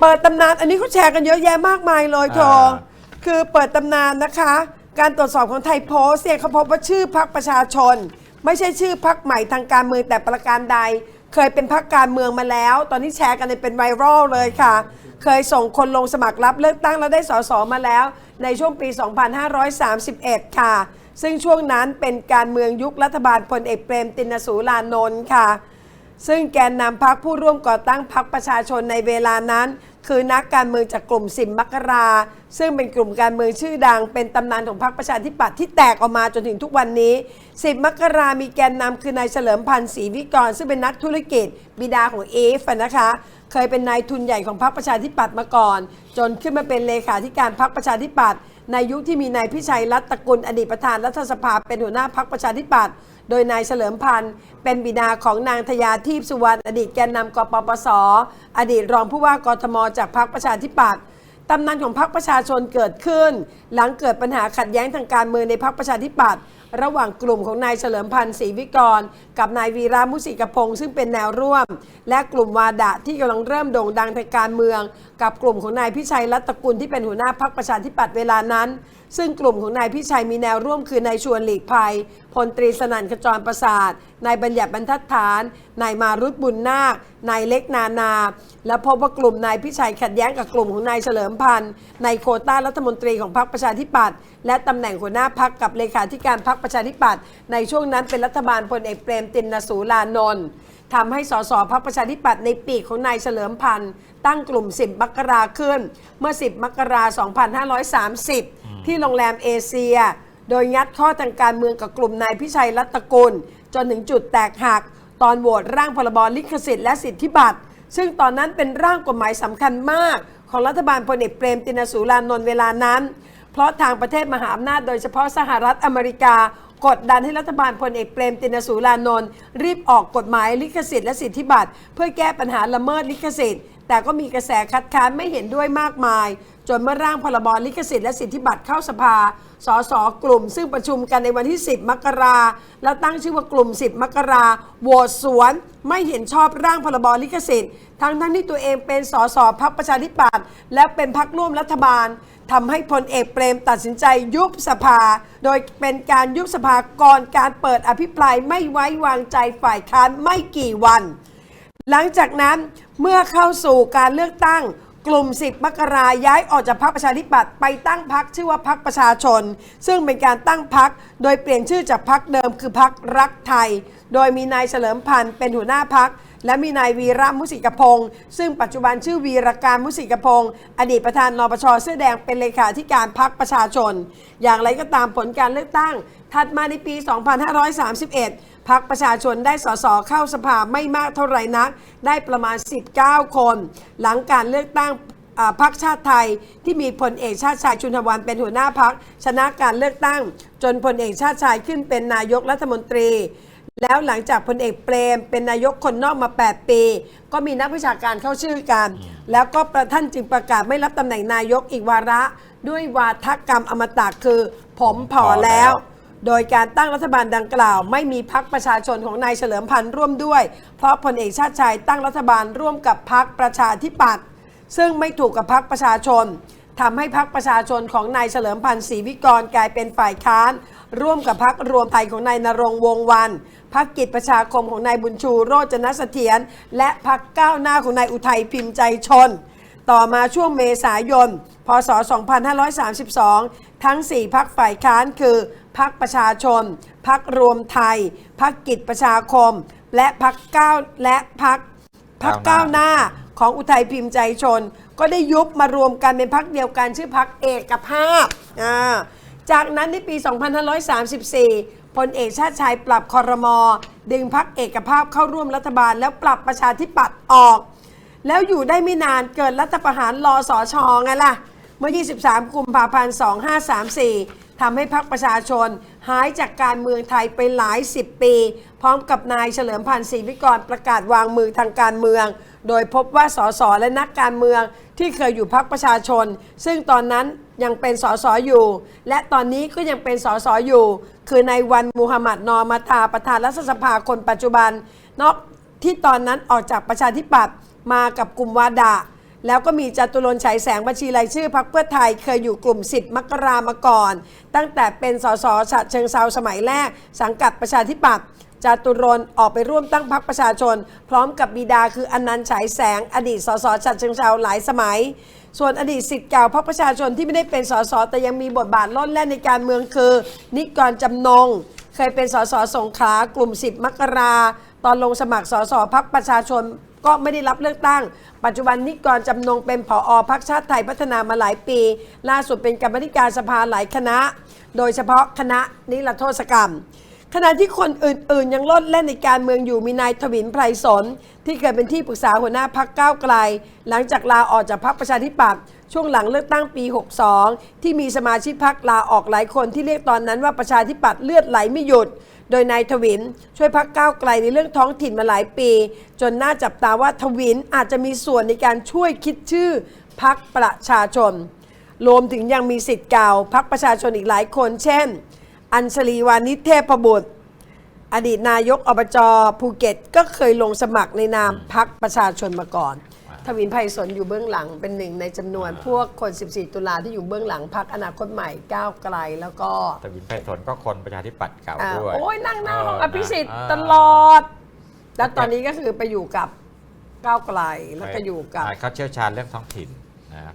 เปิดตำนานอันนี้เขาแชร์กันเยอะแยะมากมายเลยเธออ่า คือเปิดตำนานนะคะ การตรวจสอบของไทยโพสต์เนี่ยเขาพบว่าชื่อพักประชาชน ไม่ใช่ชื่อพักใหม่ทางการเมืองแต่ประการใด เคยเป็นพักการเมืองมาแล้ว ตอนนี้แชร์กันเป็นไวรัลเลยค่ะ เคยส่งคนลงสมัครรับเลือกตั้งแล้วได้สสมาแล้ว ในช่วงปี 2531 ค่ะ ซึ่งช่วงนั้นเป็นการเมืองยุครัฐบาลพลเอกเปรมตินสูรานนท์ค่ะ ซึ่งแกนนำพักผู้ร่วมก่อตั้งพักประชาชนในเวลานั้น คือนักการเมืองจากกลุ่มสิมมกรา ซึ่งเป็นกลุ่มการเมืองชื่อดัง เป็นตำนานของพรรคประชาธิปัตย์ที่แตกออกมาจนถึงทุกวันนี้สิมมกรามีแกนนำคือนายเฉลิมพันธ์ศรีวิกร ซึ่งเป็นนักธุรกิจ บิดาของเอฟนะคะ เคยเป็นนายทุนใหญ่ของพรรคประชาธิปัตย์มาก่อน จนขึ้นมาเป็นเลขาธิการพรรคประชาธิปัตย์ ในยุคที่มีนายพิชัยรัตกุลอดีตประธานรัฐสภาเป็นหัวหน้าพรรคประชาธิปัตย์โดยนายเฉลิมพันธ์เป็นบิดาของนางทยาทีพสุวรรณอดีตแกนนำกปปส อดีตรองผู้ว่ากทมจากพรรคประชาธิปัตย์ตำนานของพรรคประชาชนเกิดขึ้น หลังเกิดปัญหาขัดแย้งทางการเมืองในพรรคประชาธิปัตย์ ระหว่างกลุ่มของนายเฉลิมพันธ์ศรีวิกร กับนายวีระมุสิกพงศ์ซึ่งเป็นแนวร่วม และกลุ่มวาดะที่กำลังเริ่มโด่งดังทางการเมือง กับกลุ่มของนายพิชัยรัตกุลที่เป็นหัวหน้าพรรคประชาธิปัตย์เวลานั้น ซึ่งกลุ่มของนายพิชัยมีแนวร่วมคือนายชวนหลีกภัยพลตรีสนั่นขจรประสาทนายบัญญัติบรรทัดฐานนายมารุตบุญนาคนายเล็กนานา และพบว่ากลุ่มนายพิชัยขัดแย้งกับกลุ่มของนายเฉลิมพันธ์ในโควต้ารัฐมนตรีของพรรคประชาธิปัตย์และตำแหน่งหัวหน้าพรรคกับเลขาธิการพรรคประชาธิปัตย์ในช่วงนั้นเป็นรัฐบาลพลเอกเปรมตินสูรานนท์ทำให้สสพักประชาธิปัตย์ในปีกของนายเฉลิมพันธ์ตั้งกลุ่ม 10 มกราขึ้น เมื่อ 10 มกรา 2530 ที่โรงแรมเอเชีย โดยงัดข้อทางการเมืองกับกลุ่มนายพิชัยรัตกุล จนถึงจุดแตกหัก ตอนโหวตร่างพรบลิขสิทธิ์และสิทธิบัตร ซึ่งตอนนั้นเป็นร่างกฎหมายสำคัญมาก ของรัฐบาลพลเอกเปรมตินสูรานนท์เวลานั้น เพราะทางประเทศมหาอำนาจโดยเฉพาะสหรัฐอเมริกากดดันให้รัฐบาลพลเอกเปรมตินสูรานนท์รีบออกกฎหมายลิขสิทธิ์และสิทธิบัตรเพื่อแก้ปัญหาละเมิดลิขสิทธิ์ แต่ก็มีกระแสคัดค้านไม่เห็นด้วยมากมาย จนเมื่อร่างพรบลิขสิทธิ์และสิทธิบัตรเข้าสภา สสกลุ่ม ซึ่งประชุมกันในวันที่ 10 มกราแล้วตั้งชื่อว่ากลุ่ม 10 มกราโหวตสวน ไม่เห็นชอบร่างพรบลิขสิทธิ์ ทั้งทั้งที่ตัวเองเป็นสสพักประชาธิปัตย์และเป็นพักร่วมรัฐบาลทำให้พลเอกเปรมตัดสินใจยุบสภา โดยเป็นการยุบสภาก่อนการเปิดอภิปรายไม่ไว้วางใจฝ่ายค้านไม่กี่วัน หลังจากนั้น เมื่อเข้าสู่การเลือกตั้ง กลุ่ม10มกราย้ายออกจากพรรคประชาธิปัตย์ไปตั้งพรรคชื่อว่าพรรคประชาชน ซึ่งเป็นการตั้งพรรคโดยเปลี่ยนชื่อจากพรรคเดิมคือพรรครักไทย โดยมีนายเฉลิมพันธ์เป็นหัวหน้าพรรคและมีนายวีระมุสิกพงศ์ซึ่งปัจจุบันชื่อวีรการมุสิกพงศ์อดีตประธานนปชเสื้อแดงเป็นเลขาธิการพรรคประชาชน อย่างไรก็ตามผลการเลือกตั้ง ถัดมาในปี 2531 พักประชาชนได้สสเข้าสภาไม่มากเท่าไหร่นัก ได้ประมาณ 19 คน หลังการเลือกตั้งพรรคชาติไทยที่มีพลเอกชาติชายชุนทวันเป็นหัวหน้าพักชนะการเลือกตั้ง จนพลเอกชาติชายขึ้นเป็นนายกรัฐมนตรี แล้วหลังจากพลเอกเปรม เป็นนายกคนนอกมา 8 ปี ก็มีนักวิชาการเข้าชื่อกัน แล้วก็ประท่านจึงประกาศไม่รับตำแหน่งนายกอีกวาระ ด้วยวาทกรรมอมตะคือ ผมพอแล้ว โดยการตั้งรัฐบาลดังกล่าว ไม่มีพักประชาชนของนายเฉลิมพันธ์ร่วมด้วย เพราะพลเอกชาติชายตั้งรัฐบาลร่วมกับพักประชาธิปัตย์ซึ่งไม่ถูกกับพักประชาชนทำให้พักประชาชนของนายเฉลิมพันธ์ศรีวิกรกลายเป็นฝ่ายค้าน ร่วมกับพักรวมไทยของนายนรงวงวันพักกิจประชาคมของนายบุญชูโรจนเสถียรและพักก้าวหน้าของนายอุทัยพิมพ์ใจชน ต่อมาช่วงเมษายน พศ 2532 ทั้ง 4พักฝ่ายค้านคือพักประชาชน พักรวมไทย พักกิจประชาคม และพักก้าวและพักพักก้าวหน้าของอุทัยพิมพ์ใจชน ก็ได้ยุบมารวมกันเป็นพักเดียวกันชื่อพักเอกภาพ จากนั้นในปี 2534พลเอกชาติชายปรับคอรมอดึงพักเอกภาพเข้าร่วมรัฐบาล แล้วปรับประชาธิปัตย์ออก แล้วอยู่ได้ไม่นานเกิดรัฐประหารรอสอชอไงล่ะ เมื่อ 23 กุมภาพันธ์ 2534 ทำให้พรรคประชาชนหายจากการเมืองไทยไปหลายสิบปี พร้อมกับนายเฉลิมพันธ์ศรีวิกรประกาศวางมือทางการเมือง โดยพบว่าสสและนักการเมืองที่เคยอยู่พรรคประชาชน ซึ่งตอนนั้นยังเป็นสสอยู่ และตอนนี้ก็ยังเป็นสสอยู่ คือในายวันมูฮัมหมัดนอมาทาประธานรัฐสภาคนปัจจุบันนอกที่ตอนนั้นออกจากประชาธิปัตย์มากับกลุ่มวาดะ แล้วก็มีจตุรนฉายแสงบัญชีรายชื่อพักเพื่อไทยเคยอยู่กลุ่มสิทธิ์มกรามาก่อน ตั้งแต่เป็นสสฉะเชิงเซาสมัยแรก สังกัดประชาธิปัตย์จตุรนออกไปร่วมตั้งพักประชาชน พร้อมกับบิดาคืออนันต์ฉายแสง อดีตสสฉะเชิงเซาหลายสมัย ส่วนอดีตสิทธิ์เก่าพรรคประชาชนที่ไม่ได้เป็นสสแต่ยังมีบทบาทล่อนแล่นในการเมืองคือ นิกรจำนง เคยเป็นสสสงขลากลุ่ม10มกรา ตอนลงสมัครสสพักประชาชน ก็ไม่ได้รับเลือกตั้ง ปัจจุบันนิกรจำนงเป็นผอพักชาติไทยพัฒนามาหลายปี ล่าสุดเป็นกรรมธิการสภาหลายคณะ โดยเฉพาะคณะนิรโทษกรรม ขณะที่คนอื่น ๆ ยังลดแล่นในการเมืองอยู่มีนายทวินไพรสน ที่เคยเป็นที่ปรึกษาหัวหน้าพักก้าวไกล หลังจากลาออกจากพักประชาธิปัตย์ช่วงหลังเลือกตั้งปี 62 ที่มีสมาชิกพักลาออกหลายคนที่เรียกตอนนั้นว่าประชาธิปัตย์เลือดไหลไม่หยุด โดยนายทวินช่วยพักก้าวไกลในเรื่องท้องถิ่นมาหลายปี จนน่าจับตาว่าทวินอาจจะมีส่วนในการช่วยคิดชื่อพักประชาชน รวมถึงยังมีสิทธิ์เก่าพักประชาชนอีกหลายคน เช่น อัญชลีวานิเทพบุตร อดีตนายกอบจภูเก็ต ก็เคยลงสมัครในนามพักประชาชนมาก่อน ทวินไพรสนอยู่เบื้องหลังเป็นหนึ่งในจำนวนพวกคน 14 ตุลาที่อยู่เบื้องหลังพักอนาคตใหม่ก้าวไกลแล้วก็แต่วินไพศาลก็คนประชาธิปัตย์เก่าอ่าด้วยโอ้ยนั่งหน้าห้องเอภิสิทธิ์าตลอด แล้วตอนนี้ก็คือไปอยู่กับก้าวไกลแล้วก็อยู่กับาเขาเชี่ยวชาญเรื่องท้องถิ่นนะ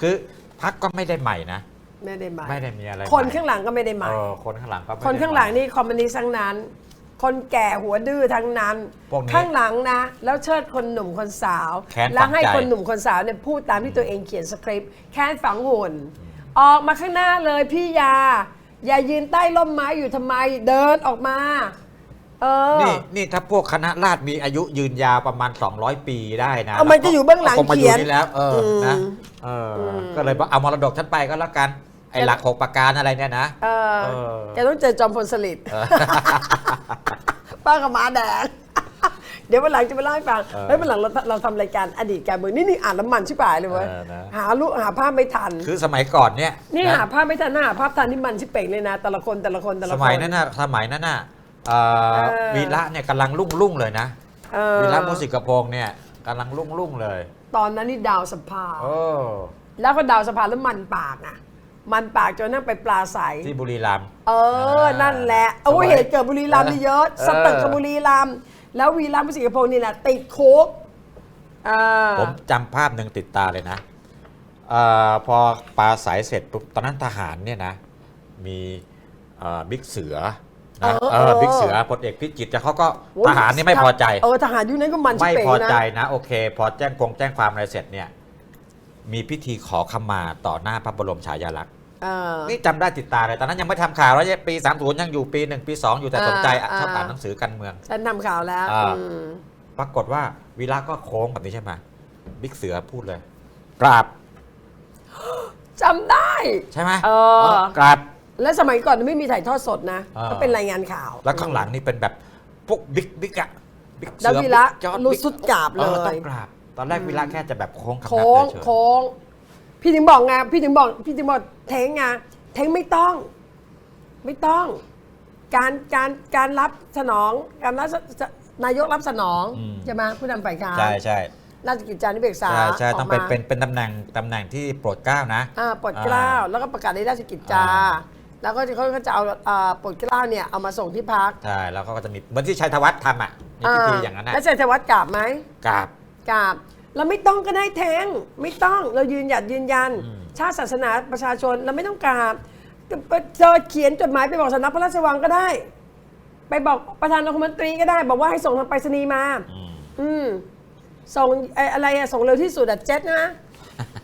คือพักก็ไม่ได้ใหม่นะ ไม่ได้มาไม่ได้มีอะไรคนใม่ข้างหลังก็ไม่ได้มาเออคนข้างหลังก็ไม่ได้คนข้างหลังใม่ นี่คอมมิวนิสต์ทั้งนั้น คนแก่หัวดื้อทั้งนั้น พวกนี้ข้างหลังนะ แล้วเชิดคนหนุ่มคนสาว แค้นแล้วให้ฝังใจคนหนุ่มคนสาวเนี่ยพูดตามที่ตัวเองเขียนสคริปต์แค้นฝังหุ่น ออกมาข้างหน้าเลยพี่ยา อย่ายืนใต้ร่มไม้อยู่ทำไมเดินออกมา เออ นี่นี่ถ้าพวกคณะราษฎรมีอายุยืนยาวประมาณ 200 ปีได้นะเอามันก็อยู่เบื้องหลังคงมาอเขียนนี่แล้วเอออมนะเอออ ก็เลยว่าเอามรดกฉันไปก็แล้วกัน ไอ้หลักหกประการอะไรเนี่ยนะ เออเออ แกต้องเจอจอมพลสฤษดิ์ป้ากับหมาแดง เดี๋ยววันหลังจะมาเล่าให้ฟังเออเฮ้ยวันหลังเราเราทำรายการอดีตการเมืองนี่นี่อ่านแล้วมันชิบหายเลยเว้ยเออนะ หาลูกหาภาพไม่ทัน คือสมัยก่อนเนี่ยนี่ะหาภาพไม่ทันนะหาภาพทันนี่มันชิบเป่งเลยนะ แต่ละคนแต่ละคนแต่ละสคนมัยนั้นน่ะสมัยนั้นน่ะเอ่อเออ วีระเนี่ยกำลังรุ่งรุ่งเลยนะเออวีระมุสิกพงษ์เนี่ยกำลังรุ่งรุ่งเลยตอนนั้นนี่ดาวสภา โอ้ แล้วก็ดาวสภาแล้วมันปากอะ มันปากจนนั่งไปปลาใส ที่บุรีรัมย์ เออนั่นแหละโอ้สมัยเหตุเกิดบุรีรัมย์นี่เยอะ เออ สตึกกับบุรีรัมย์แล้ววีรัมย์สิงคโปร์นี่แหละติดคุกอ่า ผมจำภาพหนึ่งติดตาเลยนะเออพอปลาสายเสร็จปุ๊บตอนนั้นทหารเนี่ยนะ มีเอ่อบิ๊กเสือนะเออบิ๊กเสือพลเอกพิจิตรแต่เขาก็โอ้ยทหารนี่ไม่พอใจ เออทหารยุคนั้นก็มันชิบไม่เป่งพอนะใจนะ โอเค พอแจ้งกงแจ้งความอะไรเสร็จเนี่ย มีพิธีขอขมาต่อหน้าพระบรมฉายาลักษณ์ เออ นี่จำได้ติดตาเลยตอนนั้นยังไม่ทำข่าวแล้วปี30ยังอยู่ปี 1 ปี 2 อยู่แต่สนใจอะอ่า ชอบอ่านอ่าหนังสือการเมือง ฉันทำข่าวแล้วอ่า อืมปรากฏว่าวีระก็โค้งแบบนี้ใช่ไหมบิ๊กเสือพูดเลย กราบจำได้ ใช่ไหมเออ กราบ และสมัยก่อนไม่มีถ่ายทอดสดนะอ่า ก็เป็นรายงานข่าวแล้วข้างหลังนี่เป็นแบบพวกบิ๊กบิ๊กอะบิ๊กแล้วเสือวีระบิ๊กจอร์จรู้บิ๊กสุดกราบเลออยต้องกราบ ตอนแรกวีระแค่จะแบบโค้งคำนับโค้งเฉยๆโค้ง พี่ถึงบอกไงพี่ถึงบอกพี่ถึงบอกเท้งไงเท้งไม่ต้อง ไม่ต้อง การการการรับสนองการรับสสนายกรับสนองอืม ใช่ไหมผู้นำฝ่ายค้านใช่ใช่ราชกิจจานุเบกษาใช่ใช่ต้องเป็นกมาเป็นเป็นตำแหน่งตำแหน่งที่โปรดเกล้านะ อ่าปลดเกล้า แล้วก็ประกาศในราชกิจจา อ่า แล้วก็เขาก็จะเอาอ่าปลดเกล้าเนี่ยเอามาส่งที่พักใช่แล้วเขาก็จะมีเหมือนที่ชัยธวัฒน์ทำอะมีพิธีอย่างนั้นนะแล้วชัยธวัฒน์กราบไหมกราบ กราบ เราไม่ต้องก็ได้แทงไม่ต้องเรายืนหยัดยืนยันอืมชาติศาสนาประชาชนเราไม่ต้องกราบเจอเขียนจดหมายไปบอกสำนักพระราชวังก็ได้ ไปบอกประธานองคมนตรีก็ได้ บอกว่าให้ส่งทางไปรษณีย์มา อืมอืมส่งไอ้อะไรอะส่งเร็วที่สุดอะเจ็ตนะ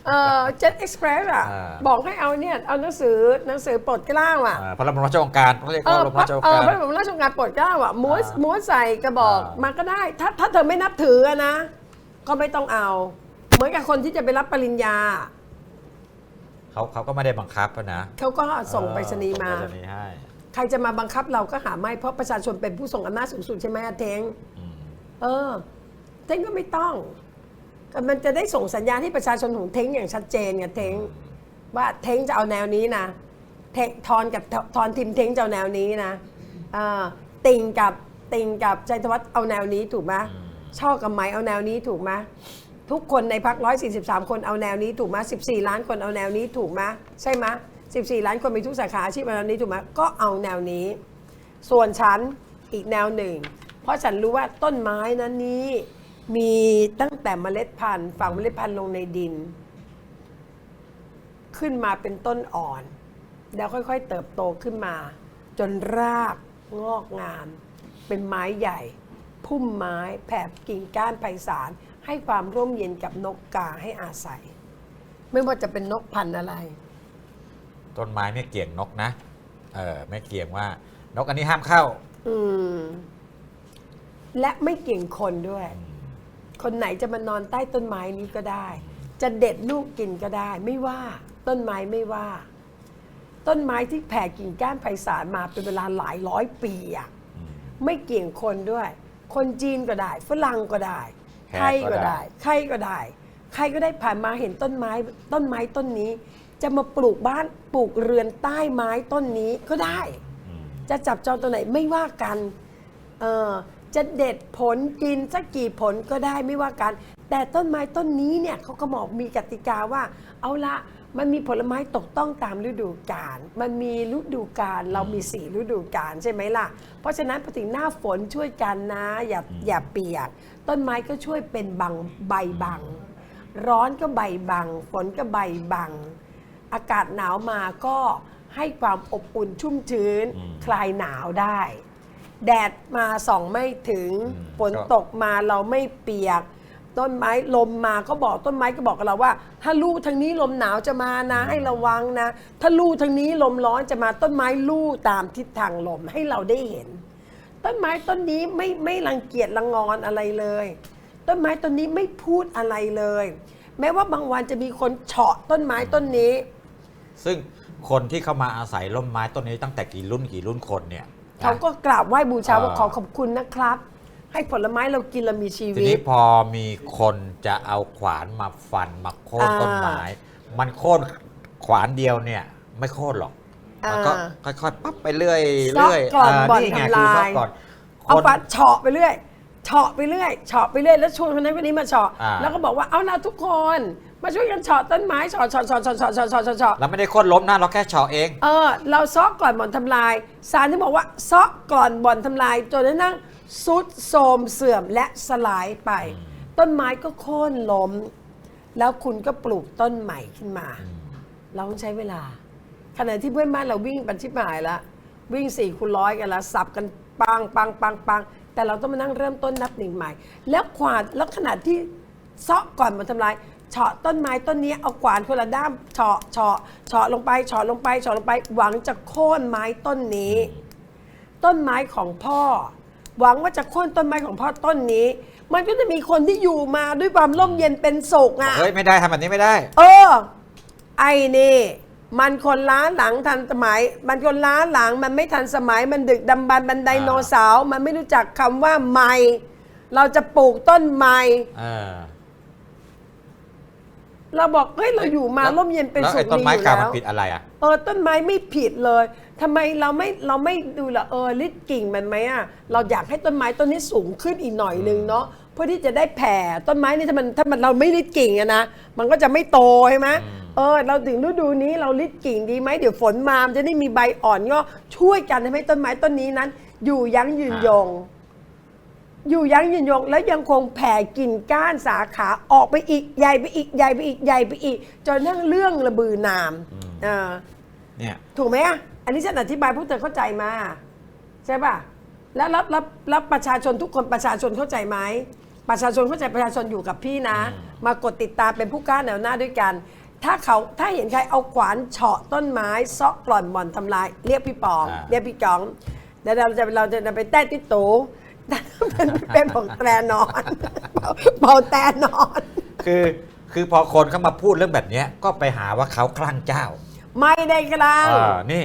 เออเจ็ตเอ็กซ์เพรสอะอ่าบอกให้เอาเนี่ยเอาหนังสือหนังสือปลดเกล้าอะอ่าพระบรมราชโองการเขาเรียกเอพระอบรมราชโองเออการพระบรมราชโองการโปรดเกล้าอะม้วนอ่าม้วนใส่กระบอกอ่ามมาก็ได้ ถ้าถ้าเธอไม่นับถืออะนะ ก็ไม่ต้องเอา เหมือนกับคนที่จะไปรับปริญญา เขาเขาก็ไม่ได้บังคับอะนะเขาก็ส่งไปรษณีย์มา ส่งไปรษณีย์ให้ใครจะมาบังคับเราก็หาไม่ เพราะประชาชนเป็นผู้ทรงอำนาจสูงสุดใช่ไหมอะเทงอืมเออ เทงก็ไม่ต้องก็มันจะได้ส่งสัญญาณให้ประชาชนของเทงอย่างชัดเจนไงเทง ว่าเทงจะเอาแนวนี้นะเทงทอนกับทอนทีมเทงจะเอาแนวนี้นะเออติงกับติงกับชัยธวัฒน์เอาแนวนี้ถูกไหม อืม ชอบกับไหมเอาแนวนี้ถูกไหมทุกคนในพัก143คนเอาแนวนี้ถูกไหม14ล้านคนเอาแนวนี้ถูกไหมใช่ไหม14ล้านคนมีทุกสาขาอาชีพเอาแนวนี้ถูกไหมก็เอาแนวนี้ ส่วนฉันอีกแนวหนึ่ง เพราะฉันรู้ว่าต้นไม้นั้นนี้มีตั้งแต่เมล็ดพันธุ์ฝังเมล็ดพันธุ์ลงในดิน ขึ้นมาเป็นต้นอ่อน แล้วค่อยๆ เติบโตขึ้นมา จนรากงอกงาม เป็นไม้ใหญ่ พุ่มไม้แผ่กิ่งก้านไพศาลให้ความร่มเย็นกับนกกาให้อาศัย ไม่ว่าจะเป็นนกพันธุ์อะไร ต้นไม้ไม่เกี่ยงนกนะ เออไม่เกี่ยงว่า นกอันนี้ห้ามเข้า อืม และไม่เก่งคนด้วย คนไหนจะมานอนใต้ต้นไม้นี้ก็ได้ จะเด็ดลูกกินก็ได้ ไม่ว่า ต้นไม้ไม่ว่า ต้นไม้ที่แผ่กิ่งก้านไพศาลมาเป็นเวลาหลายร้อยปีอะไม่เกี่ยงคนด้วย คนจีนก็ได้ ฝรั่งก็ได้แขกใครก็ก็ได้ได้ใครก็ได้ ใครก็ได้ผ่านมาเห็นต้นไม้ต้นไม้ต้นนี้ จะมาปลูกบ้านปลูกเรือนใต้ไม้ต้นนี้ก็ได้อืมจะจับจองตัวไหนไม่ว่ากันเออจะเด็ดผลกินสักกี่ผลก็ได้ไม่ว่ากัน แต่ต้นไม้ต้นนี้เนี่ยเขาก็บอกมีกติกาว่า เอาละ มันมีผลไม้ตกต้องตามฤดูกาล มันมีฤดูกาลเรามีสี่ฤดูกาลใช่ไหมล่ะ เพราะฉะนั้นพอถึงหน้าฝนช่วยกันนะอย่าอย่าเปียก ต้นไม้ก็ช่วยเป็นบังใบบัง ร้อนก็ใบบัง ฝนก็ใบบัง อากาศหนาวมาก็ให้ความอบอุ่นชุ่มชื้นอืมคลายหนาวได้ แดดมาส่องไม่ถึงอืมฝนก็ตกมาเราไม่เปียก ต้นไม้ลมมาก็บอกต้นไม้ก็บอกกับเราว่า ถ้าลู่ทางนี้ลมหนาวจะมานะ ให้ระวังนะ ถ้าลู่ทางนี้ลมร้อนจะมาต้นไม้ลู่ตามทิศทางลมให้เราได้เห็น ต้นไม้ต้นนี้ไม่ไม่รังเกียจรังงอนอะไรเลย ต้นไม้ต้นนี้ไม่พูดอะไรเลย แม้ว่าบางวันจะมีคนเฉาะต้นไม้ต้นนี้ ซึ่งคนที่เข้ามาอาศัยร่มไม้ต้นนี้ตั้งแต่กี่รุ่นกี่รุ่นคนเนี่ยเขาก็กราบไหว้บูชาว่าอ่าขอขอบคุณนะครับ ให้ผลไม้เรากินเรามีชีทีวินี้ตพอมีคนจะเอาขวานมาฟันมาโค่นอ่าต้นไม้ มันโค่นขวานเดียวเนี่ย ไม่โค่นหรอก มันก็อ่าค่อยๆปั๊บไปเรื่อยซอกเรื่อยก่อนเบ่อนไงทำลายคือซอกก่อนเอาคนปัดเฉาะไปเรื่อยเฉาะไปเรื่อยเฉาะไปเรื่อยแล้วชวนคนนั้นคนนี้มาเฉาะอ่า แล้วก็บอกว่าเอาล่ะทุกคน มาช่วยกันเฉาะต้นไม้เฉาะเฉาะเฉาะเฉาะเฉาะเฉาะเฉาะเฉาะเฉาะเราไม่ได้โค่นล้มนะเราแค่เฉาะเอง เออเราซอกก่อนบ่อนทำลายสารที่บอกว่าซอกก่อนบ่อนทำลายจนกระทั่งสุดโทรมเสื่อมและสลายไป ต้นไม้ก็โค่นล้ม แล้วคุณก็ปลูกต้นใหม่ขึ้นมา เราต้องใช้เวลาขณะที่เพื่อนบ้านเราวิ่งปันชิบหายแล้ววิ่งสี่คูณร้อยกันละสับกันปังปังปังปังแต่เราต้องมานั่งเริ่มต้นนับหนึ่งใหม่ แล้วขวานแล้วขณะที่เซาะก่อนมาทำลาย เฉาะต้นไม้ต้นนี้เอาขวานคนละด้ามเฉาะเฉาะเฉาะลงไปเฉาะลงไปเฉาะลงไปหวังจะโค่นไม้ต้นนี้ ต้นไม้ของพ่อ หวังว่าจะโค่นต้นไม้ของพ่อต้นนี้ มันก็จะมีคนที่อยู่มาด้วยความร่มเย็นเป็นสุขอะ เฮ้ยไม่ได้ทำแบบนี้ไม่ได้ เออ ไอ้นี่ มันคนล้าหลังทันสมัย มันคนล้าหลังมันไม่ทันสมัยมันดึกดำบรรพ์บันไดโนเสาร์มันไม่รู้จักคำว่าใหม่ เราจะปลูกต้นใหม่ เออ เราบอกเฮ้ยเราอยู่มาแล้วร่มเย็นเป็นแล้วสุไอ้ขต้นดีไม้อยู่เก่าแล้มันวผิดอะไรอะ เออต้นไม้ไม่ผิดเลยทำไมเราไม่เราไม่ดูละเออลิดกิ่งมันไหมอะเราอยากให้ต้นไม้ต้นนี้สูงขึ้นอีกหน่อยนึงเนาะเพื่อที่จะได้แผ่ต้นไม้นี่ถ้ามันถ้ามันเราไม่ลิดกิ่งอะนะมันก็จะไม่โตใช่ไหมเออเราถึงฤดูนี้เราลิดกิ่งดีไหมเดี๋ยวฝนมามันจะได้มีใบอ่อนก็ช่วยกันทำให้ต้นไม้ต้นนี้นั้น อยู่ยั้งยืนยง อ ยู่ยั้งยืนยงแล้วยังคงแผ่กิ่งก้านสาขาออกไปอีกใหญ่ไปอีกใหญ่ไปอีกใหญ่ไปอีก จนทั้งเรื่องระบือนามเออเนี่ยถูกไหมอะอันนี้ฉันอธิบายพวกเธอเข้าใจมา ใช่ป่ะแล้วรับรับรับประชาชนทุกคนประชาชนเข้าใจไหมประชาชนเข้าใจประชาชนอยู่กับพี่นะ มากดติดตามเป็นผู้กล้าแนวหน้าด้วยกัน ถ้าเขาถ้าเห็นใครเอาขวานเฉาะต้นไม้เซาะกร่อนบ่อนทำลาย เรียกพี่ปอง อ่า เรียกพี่กองเดี๋ยวเราจะเราจะไปแต้ติดตู เป็นเป็นของแตรนอนเบาแตรนอน คือคือพอคนเข้ามาพูดเรื่องแบบเนี้ยก็ไปหาว่าเขาคลั่งเจ้า ไม่ได้กลางเออนี่